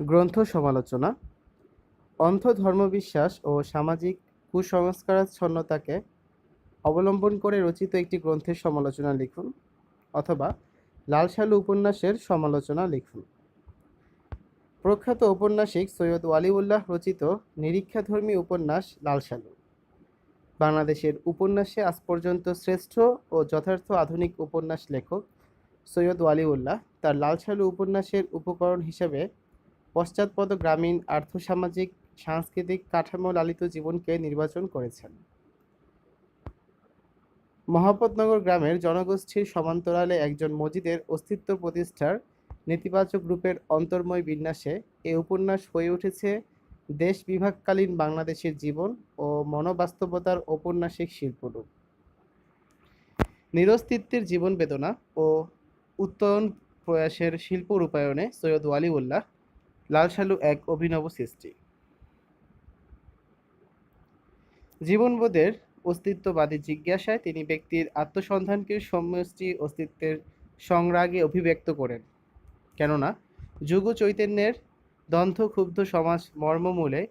গ্রন্থ সমালোচনা অন্ধ ধর্মবিশ্বাস ও সামাজিক কুসংস্কারাচ্ছন্নতাকে অবলম্বন করে রচিত একটি গ্রন্থের সমালোচনা লিখুন অথবা লাল সালু উপন্যাসের সমালোচনা লিখুন। প্রখ্যাত ঔপন্যাসিক সৈয়দ ওয়ালিউল্লাহ রচিত নিরীক্ষাধর্মী উপন্যাস লাল সালু বাংলাদেশের উপন্যাসে আজ পর্যন্ত শ্রেষ্ঠ ও যথার্থ আধুনিক উপন্যাস লেখক সৈয়দ ওয়ালিউল্লাহ তার লাল সালু উপন্যাসের উপকরণ হিসেবে পশ্চাৎপদ গ্রামীণ আর্থসামাজিক সাংস্কৃতিক কাঠামো লালিত জীবনকে নির্বাচন করেছেন। মহাপতনগর গ্রামের জনগোষ্ঠীর সমান্তরালে একজন মজিদের অস্তিত্ব প্রতিষ্ঠার নেতিবাচক রূপের অন্তর্ময় বিন্যাসে এ উপন্যাস হয়ে উঠেছে দেশ বিভাগকালীন বাংলাদেশের জীবন ও মনোবাস্তবতার ঔপন্যাসিক শিল্পরূপ। নিরস্তিত্বের জীবন বেদনা ও উত্তরণ প্রয়াসের শিল্প রূপায়ণে সৈয়দ ওয়ালিউল্লাহ লাল সালু এক অভিনব সৃষ্টি। জীবনবোধের অস্তিত্ববাদী জিজ্ঞাসায় তিনি ব্যক্তির আত্মসন্ধানকে সমষ্টি অস্তিত্বের সংরাগে অভিব্যক্ত করেন। কেননা যুগ চৈতন্যের দন্থক্ষুব্ধ সমাজ মর্মমূলে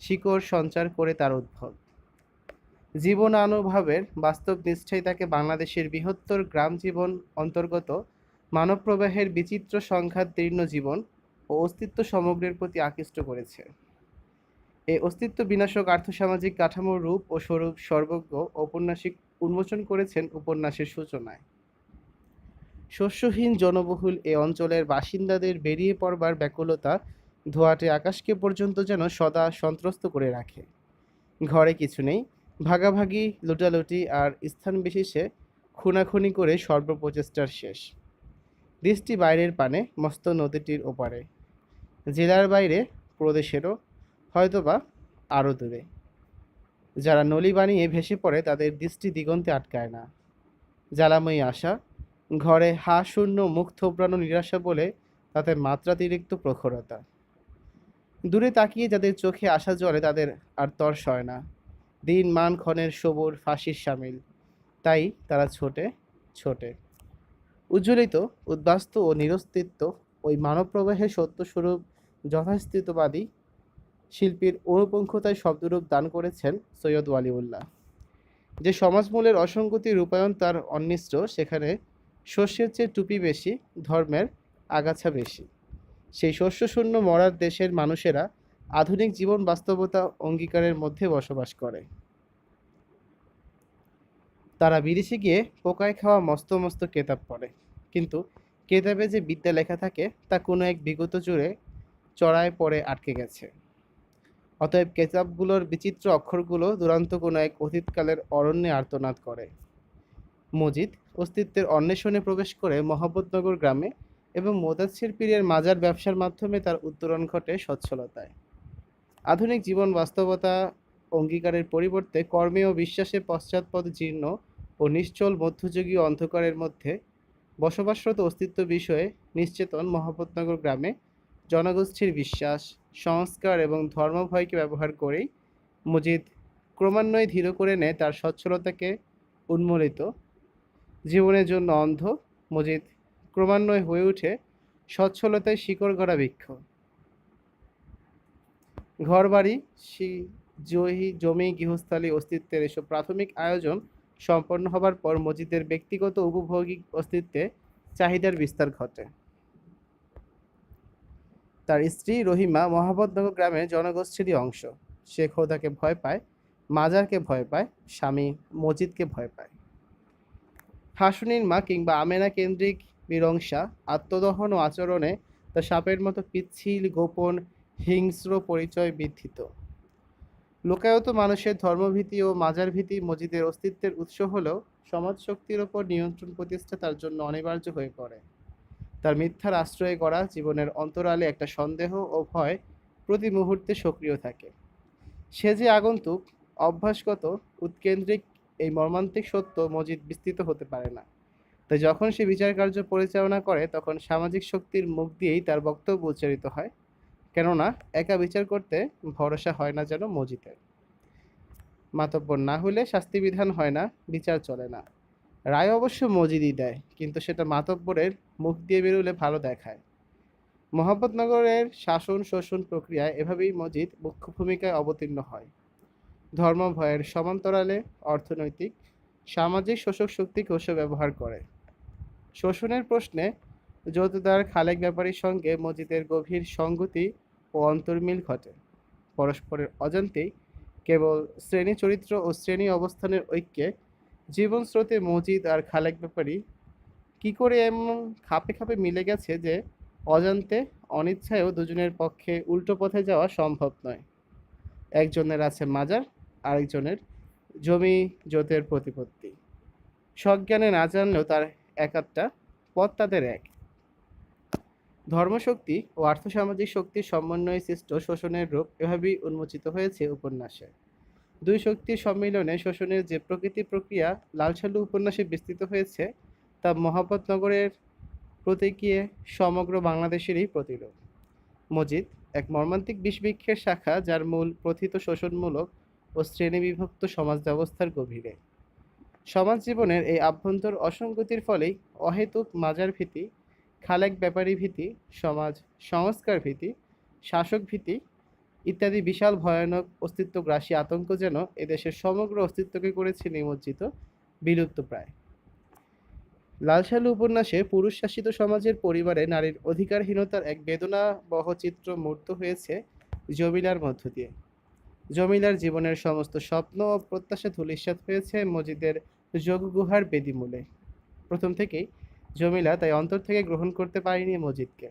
শিকড় সঞ্চার করে তার উদ্ভব। জীবনানুভাবের বাস্তব নিষ্ঠাই তাকে বাংলাদেশের বৃহত্তর গ্রাম জীবন অন্তর্গত মানবপ্রবাহের বিচিত্র সংঘাতীর্ণ জীবন ও অস্তিত্ব সমগ্রের প্রতি আকৃষ্ট করেছে। এই অস্তিত্ব বিনাশক আর্থসামাজিক কাঠামোর রূপ ও স্বরূপ সর্বজ্ঞ ঔপন্যাসিক উন্মোচন করেছেন উপন্যাসের সূচনায়। শস্যহীন জনবহুল এ অঞ্চলের বাসিন্দাদের বেরিয়ে পড়বার ব্যাকুলতা ধোয়াটে আকাশকে পর্যন্ত যেন সদা সন্ত্রস্ত করে রাখে। ঘরে কিছু নেই, ভাগাভাগি, লুটালুটি আর স্থান বিশেষে খুনাখুনি করে সর্বপ্রচেষ্টার শেষ। দৃষ্টি বাইরের পানে মস্ত নদীটির ওপারে। জেলার বাইরে প্রদেশেরও হয়তোবা আরও দূরে। যারা নলি বানিয়ে ভেসে পড়ে তাদের দৃষ্টি দিগন্তে আটকায় না। জ্বালাময়ী আশা, ঘরে হা শূন্য মুখ থোবড়ানো নিরাশা বলে তাতে মাত্রাতিরিক্ত প্রখরতা। দূরে তাকিয়ে যাদের চোখে আসা জলে তাদের আর তর সয় না। দিন মান ক্ষণের সবুর ফাঁসির সামিল। তাই তারা ছোটে ছোটে। উজ্জ্বলিত, উদ্বাস্ত ও নিরস্তিত্ব ওই মানবপ্রবাহের সত্যস্বরূপ যথাস্থিতবাদী শিল্পীর অনুপঙ্খতায় শব্দরূপ দান করেছেন সৈয়দ ওয়ালিউল্লাহ। যে সমাজমূলের অসঙ্গতি রূপায়ণ তার অন্বিষ্ট সেখানে শস্যের চেয়ে টুপি বেশি, ধর্মের আগাছা বেশি। সেই শস্যশূন্য মরার দেশের মানুষেরা আধুনিক জীবন বাস্তবতা অঙ্গীকারের মধ্যে বসবাস করে। তারা বিদেশে গিয়ে পোকায় খাওয়া মস্ত মস্ত কেতাব পড়ে। কিন্তু কেতাবে যে বিদ্যা লেখা থাকে, তা কোনো এক বিগত জুড়ে চড়ায় পড়ে আটকে গেছে। অতএব কেতাবগুলোর বিচিত্র অক্ষরগুলো দুরান্ত কোনো এক অতীতকালের অরণ্যে আর্তনাদ করে। মজিদ অস্তিত্বের অন্বেষণে প্রবেশ করে মহাবতনগর গ্রামে এবং মোদাচ্ছির পীরের মাজার ব্যবসার মাধ্যমে তার উত্তরণ ঘটে সচ্ছলতায়। আধুনিক জীবন বাস্তবতা অঙ্গীকারের পরিবর্তে কর্মে ও বিশ্বাসে পশ্চাৎপদ জীর্ণ ও নিশ্চল মধ্যযুগীয় অন্ধকারের মধ্যে বসবাসরত অস্তিত্ব বিষয়ে নিশ্চেতন মহাপতনগর গ্রামে জনগোষ্ঠীর বিশ্বাস, সংস্কার এবং ধর্মভয়কে ব্যবহার করেই মুজিদ ক্রমান্বয়ে ধীর করে নেয় তার সচ্ছলতাকে উন্মোলিত। জীবনের জন্য অন্ধ মুজিদ ক্রমান্বয়ে হয়ে ওঠে সচ্ছলতায় শিকড় গড়া বৃক্ষ। ঘরবাড়ি জহি, জমি, গৃহস্থালী অস্তিত্বের এসব প্রাথমিক আয়োজন সম্পন্ন হবার পর মসজিদের ব্যক্তিগত উপভোগিক অস্তিত্বে চাহিদার বিস্তার ঘটে। তার স্ত্রী রহিমা মহাবতনগর গ্রামের জনগোষ্ঠীরই অংশ। সে খোদাকে ভয় পায়, মাজারকে ভয় পায়, স্বামী মসজিদকে ভয় পায়। হাসুনির মা কিংবা আমেনা কেন্দ্রিক মীমাংসা আত্মদহন ও আচরণে তা সাপের মতো পিচ্ছিল, গোপন, হিংস্র পরিচয় বিধৃত। লোকায়ত মানুষের ধর্মভীতি ও মাজার ভীতি মসজিদের অস্তিত্বের উৎস হলেও সমাজ শক্তির ওপর নিয়ন্ত্রণ প্রতিষ্ঠা তার জন্য অনিবার্য হয়ে পড়ে। তার মিথ্যার আশ্রয়ে গড়া জীবনের অন্তরালে একটা সন্দেহ ও ভয় প্রতি মুহূর্তে সক্রিয় থাকে। সে যে আগন্তুক, অভ্যাসগত, উৎকেন্দ্রিক এই মর্মান্তিক সত্য মসজিদ বিস্তৃত হতে পারে না। তাই যখন সে বিচার কার্য পরিচালনা করে, তখন সামাজিক শক্তির মুখ দিয়েই তার বক্তব্য উচ্চারিত হয়। কেননা একা বিচার করতে ভরসা হয় না যেন মজিদের। মাতব্বর না হলে শাস্তিবিধান হয় না, বিচার চলে না। রায় অবশ্য মজিদই দেয়, কিন্তু সেটা মাতব্বরের মুখ দিয়ে বেরোলে ভালো দেখায়। মোহাম্মদনগরের শাসন শোষণ প্রক্রিয়ায় এভাবেই মজিদ মুখ্য ভূমিকায় অবতীর্ণ হয়। ধর্ম ভয়ের সমান্তরালে অর্থনৈতিক, সামাজিক শোষক শক্তিকেও সে ব্যবহার করে। শোষণের প্রশ্নে জোতদার খালেক ব্যাপারীর সঙ্গে মজিদের গভীর সঙ্গতি ও অন্তর্মিল ঘটে। পরস্পরের অজান্তেই কেবল শ্রেণি চরিত্র ও শ্রেণি অবস্থানের ঐক্যে জীবন স্রোতে মজিদ আর খালেক ব্যাপারী কি করে এমন খাপে খাপে মিলে গেছে যে অজান্তে অনিচ্ছায়ও দুজনের পক্ষে উল্টো পথে যাওয়া সম্ভব নয়। একজনের আছে মাজার, আরেকজনের জমি জোতের প্রতিপত্তি। সজ্ঞানে না জানলেও তার এক একটা পথ তাদের এক। ধর্মশক্তি ও আর্থসামাজিক শক্তির সমন্বয়ে সৃষ্ট শোষণের রূপ এভাবেই উন্মোচিত হয়েছে উপন্যাসে। দুই শক্তির সম্মিলনে শোষণের যে প্রকৃতি প্রক্রিয়া লালসালু উপন্যাসে বিস্তৃত হয়েছে, তা মহাপতনগরের প্রতীকীয় সমগ্র বাংলাদেশেরই প্রতিরূপ। মজিদ এক মর্মান্তিক বিষবৃক্ষের শাখা যার মূল প্রথিত শোষণমূলক ও শ্রেণীবিভক্ত সমাজ ব্যবস্থার গভীরে। সমাজ জীবনের এই আভ্যন্তর অসঙ্গতির ফলেই অহেতুক মাজার ভীতি খালেক ব্যাপারী ভীতি, সমাজ সংস্কার ভীতি, শাসক ভীতি ইত্যাদি বিশাল ভয়ানক অস্তিত্ব অস্তিত্বগ্রাসী আতঙ্ক যেন এদেশের সমগ্র অস্তিত্বকে করেছে নিমজ্জিত, বিলুপ্ত প্রায়। লালসালু উপন্যাসে পুরুষ শাসিত সমাজের পরিবারে নারীর অধিকারহীনতার এক বেদনাবহ চিত্র মূর্ত হয়েছে জমিলার মধ্য দিয়ে। জমিলার জীবনের সমস্ত স্বপ্ন ও প্রত্যাশা ধূলিসাৎ হয়েছে মজিদের যোগগুহার বেদিমূলে। প্রথম থেকেই জমিলা তাই অন্তর থেকে গ্রহণ করতে পারেনি মজিদকে।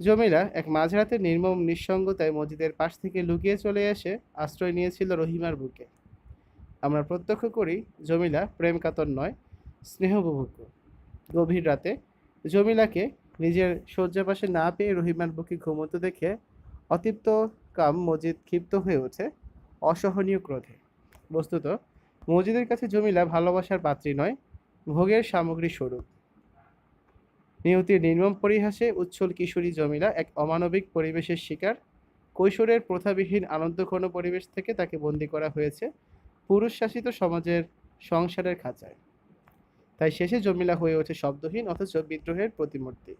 জমিলা এক মাঝরাতে নির্মম নিঃসঙ্গতায় মজিদের পাশ থেকে লুকিয়ে চলে এসে আশ্রয় নিয়েছিল রহিমার বুকে। আমরা প্রত্যক্ষ করি জমিলা প্রেম কাতর নয় স্নেহবুভুক্য গভীর রাতে জমিলাকে নিজের শয্যাপাশে না পেয়ে রহিমার বুকে ঘুমোতে দেখে অতৃপ্ত কাম মজিদ ক্ষিপ্ত হয়ে ওঠে অসহনীয় ক্রোধে। বস্তুত, মজিদের কাছে জমিলা ভালোবাসার পাত্রী নয় ভোগের সামগ্রী স্বরূপ। নিয়তির নির্মম পরিহাসে উচ্ছল কিশোরী জমিলা এক অমানবিক পরিবেশের শিকার। কৈশোরের প্রথাবিহীন আনন্দঘন পরিবেশ থেকে তাকে বন্দী করা হয়েছে পুরুষ শাসিত সমাজের সংসারের খাঁচায়। তাই শেষে জমিলা হয়ে ওঠে শব্দহীন অথচ বিদ্রোহের প্রতিমূর্তি।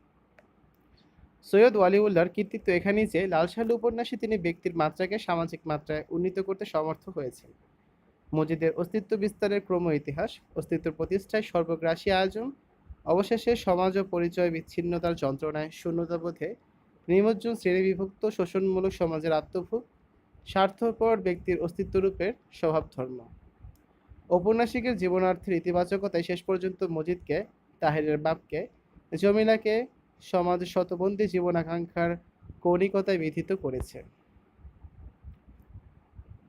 সৈয়দ ওয়ালিউল্লাহর কৃতিত্ব এখানেই যে লালসালু উপন্যাসে তিনি ব্যক্তির মাত্রাকে সামাজিক মাত্রায় উন্নীত করতে সমর্থ হয়েছেন। মজিদের অস্তিত্ব বিস্তারের ক্রম ইতিহাস, অস্তিত্ব প্রতিষ্ঠায় সর্বগ্রাসী আয়োজন, অবশেষে সমাজ ও পরিচয় বিচ্ছিন্নতার যন্ত্রণায় শূন্যতাবোধে নিমজ্জন শ্রেণীবিভক্ত শোষণমূলক সমাজের আত্মভোগ, স্বার্থপর ব্যক্তির অস্তিত্বরূপের স্বভাব ধর্ম ঔপন্যাসিকের জীবনার্থের ইতিবাচকতায় শেষ পর্যন্ত মজিদকে তাহেরের বাপকে, জমিলাকে সমাজ শতবন্দী জীবন আকাঙ্ক্ষার কৌণিকতায় বিধিত করেছে।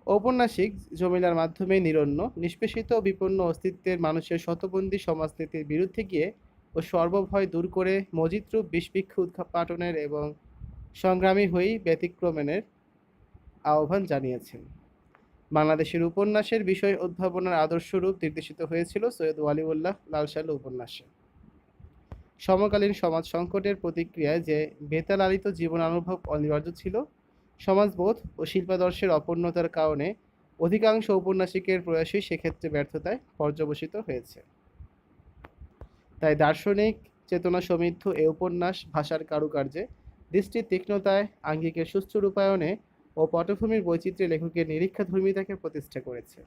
ঔপন্যাসিক জমিলার মাধ্যমে নিরন্ন, নিষ্পেষিত বিপন্ন অস্তিত্বের মানুষের শতবন্দী সমাজনীতির বিরুদ্ধে গিয়ে ও সর্বভয় দূর করে মজিদরূপ বিষবৃক্ষ উৎপাটনের এবং সংগ্রামী হয়েই ব্যতিক্রমণের আহ্বান জানিয়েছেন। বাংলাদেশের উপন্যাসের বিষয় উদ্ভাবনার আদর্শরূপ নির্দেশিত হয়েছিল সৈয়দ ওয়ালিউল্লাহ লালসালু উপন্যাসে। সমকালীন সমাজ সংকটের প্রতিক্রিয়ায় যে বেতালালিত জীবনানুভব অনিবার্য ছিল সমাজবোধ ও শিল্পাদর্শের অপূর্ণতার কারণে অধিকাংশ ঔপন্যাসিকের প্রয়াসই সেক্ষেত্রে ব্যর্থতায় পর্যবসিত হয়েছে। তাই দার্শনিক চেতনা সমৃদ্ধ এ উপন্যাস ভাষার কারুকার্যে, দৃষ্টির তীক্ষ্ণতায়, আঙ্গিকের সুস্থ রূপায়ণে ও পটভূমির বৈচিত্র্যে লেখকের নিরীক্ষাধর্মিতাকে প্রতিষ্ঠা করেছে।